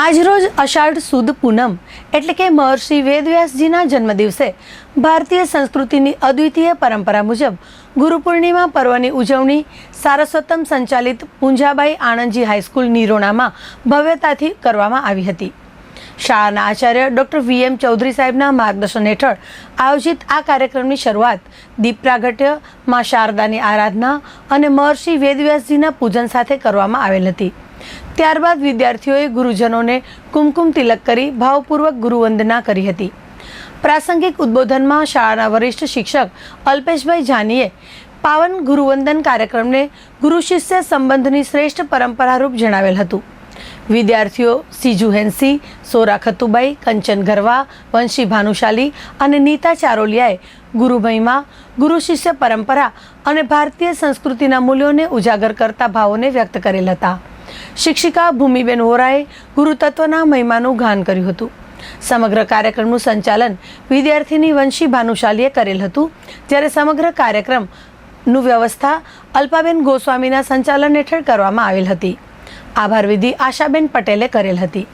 આજરોજ અષાઢ સુદ પૂનમ એટલે કે મહર્ષિ વેદવ્યાસજીના જન્મદિવસે ભારતીય સંસ્કૃતિની અદ્વિતીય પરંપરા મુજબ ગુરુ પૂર્ણિમા પર્વની ઉજવણી સારસ્વતમ સંચાલિત પૂંજાબાઈ આણંદજી હાઈસ્કૂલ નિરોણામાં ભવ્યતાથી કરવામાં આવી હતી. શાળાના આચાર્ય ડૉક્ટર વી એમ ચૌધરી સાહેબના માર્ગદર્શન હેઠળ આયોજિત આ કાર્યક્રમની શરૂઆત દીપ પ્રાગટ્યમાં શારદાની આરાધના અને મહર્ષિ વેદવ્યાસજીના પૂજન સાથે કરવામાં આવેલ હતી. ત્યારબાદ વિદ્યાર્થીઓએ ગુરુજનોને કુમકુમ તિલક કરી ભાવપૂર્વક ગુરુવંદના કરી હતી. પ્રાસંગિક ઉદ્બોધનમાં શાળાના વરિષ્ઠ શિક્ષક અલ્પેશભાઈ જાનીએ પાવન ગુરુવંદન કાર્યક્રમને ગુરુ શિષ્ય સંબંધની શ્રેષ્ઠ પરંપરારૂપ જણાવેલ હતું. વિદ્યાર્થીઓ સીજુ હેન્સી, સોરા ખતુબાઈ કંચન ગરવા, વંશી ભાનુશાલી અને નીતા ચારોલિયાએ ગુરુ મહિમા, ગુરુ શિષ્ય પરંપરા અને ભારતીય સંસ્કૃતિના મૂલ્યોને ઉજાગર કરતા ભાવોને વ્યક્ત કરેલ હતા. શિક્ષિકા ભૂમિબેન વોરાએ ગુરુતત્વના મહિમાનું ગાન કર્યું હતું. સમગ્ર કાર્યક્રમનું સંચાલન વિદ્યાર્થીની વંશી ભાનુશાલીએ કરેલ હતું. જ્યારે સમગ્ર કાર્યક્રમનું વ્યવસ્થા અલ્પાબેન ગોસ્વામીના સંચાલન હેઠળ કરવામાં આવેલ હતી. આભાર વિધિ આશાબેન પટેલે કરેલ હતી.